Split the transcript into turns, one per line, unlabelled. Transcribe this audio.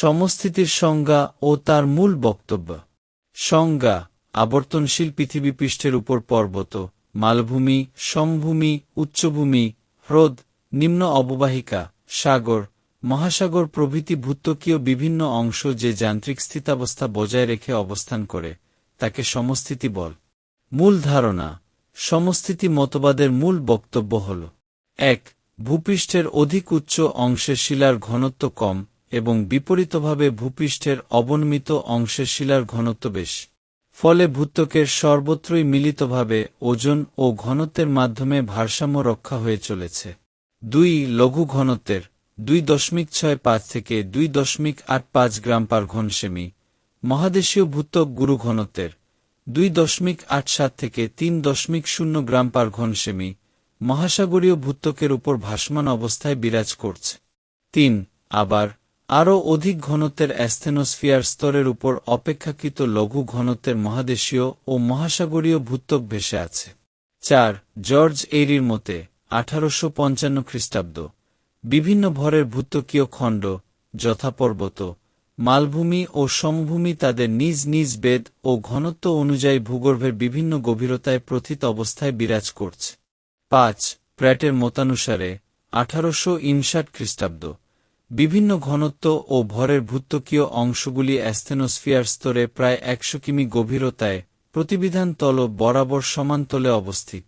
সমস্থিতির সংজ্ঞা ও তার মূল বক্তব্য। সংজ্ঞা, আবর্তনশীল পৃথিবী পৃষ্ঠের উপর পর্বত, মালভূমি, সমভূমি, উচ্চভূমি, হ্রদ, নিম্ন অববাহিকা, সাগর, মহাসাগর প্রভৃতি ভূত্বকীয় বিভিন্ন অংশ যে যান্ত্রিক স্থিতাবস্থা বজায় রেখে অবস্থান করে, তাকে সমস্থিতি বল। মূল ধারণা, সমস্থিতি মতবাদের মূল বক্তব্য হল, এক, ভূপৃষ্ঠের অধিক উচ্চ অংশের শিলার ঘনত্ব কম এবং বিপরীতভাবে ভূপৃষ্ঠের অবনমিত অংশের শিলার ঘনত্ব বেশ। ফলে ভূত্বকের সর্বত্রই মিলিতভাবে ওজন ও ঘনত্বের মাধ্যমে ভারসাম্য রক্ষা হয়ে চলেছে। দুই লঘু ঘনত্বের দুই দশমিক ছয় পাঁচ থেকে দুই দশমিক আট পাঁচ গ্রাম পার ঘন সেমি। মহাদেশীয় ভূত্বক গুরু ঘনত্বের দুই দশমিক আট সাত থেকে তিন দশমিক শূন্য গ্রাম পার ঘন সেমি মহাসাগরীয় ভূত্বকের উপর ভাসমান অবস্থায় বিরাজ করছে। তিন, আবার আরও অধিক ঘনত্বের অ্যাস্থেনোস্ফিয়ার স্তরের উপর অপেক্ষাকৃত লঘু ঘনত্বের মহাদেশীয় ও মহাসাগরীয় ভূত্বক ভেসে আছে। চার, জর্জ এরির মতে, আঠারোশো পঞ্চান্ন খ্রিস্টাব্দ, বিভিন্ন ভরের ভূত্বকীয় খণ্ড, যথাপর্বত, মালভূমি ও সমভূমি তাদের নিজ নিজ বেদ ও ঘনত্ব অনুযায়ী ভূগর্ভের বিভিন্ন গভীরতায় প্রথিত অবস্থায় বিরাজ করছে। পাঁচ, প্র্যাটের মতানুসারে, আঠারোশো ইনষাট খ্রিস্টাব্দ বিভিন্ন ঘনত্ব ও ভরের ভূত্বকীয় অংশগুলি অ্যাস্থেনোস্ফিয়ার স্তরে প্রায় একশো কিমি গভীরতায় প্রতিবিধান তল বরাবর সমান্তলে অবস্থিত।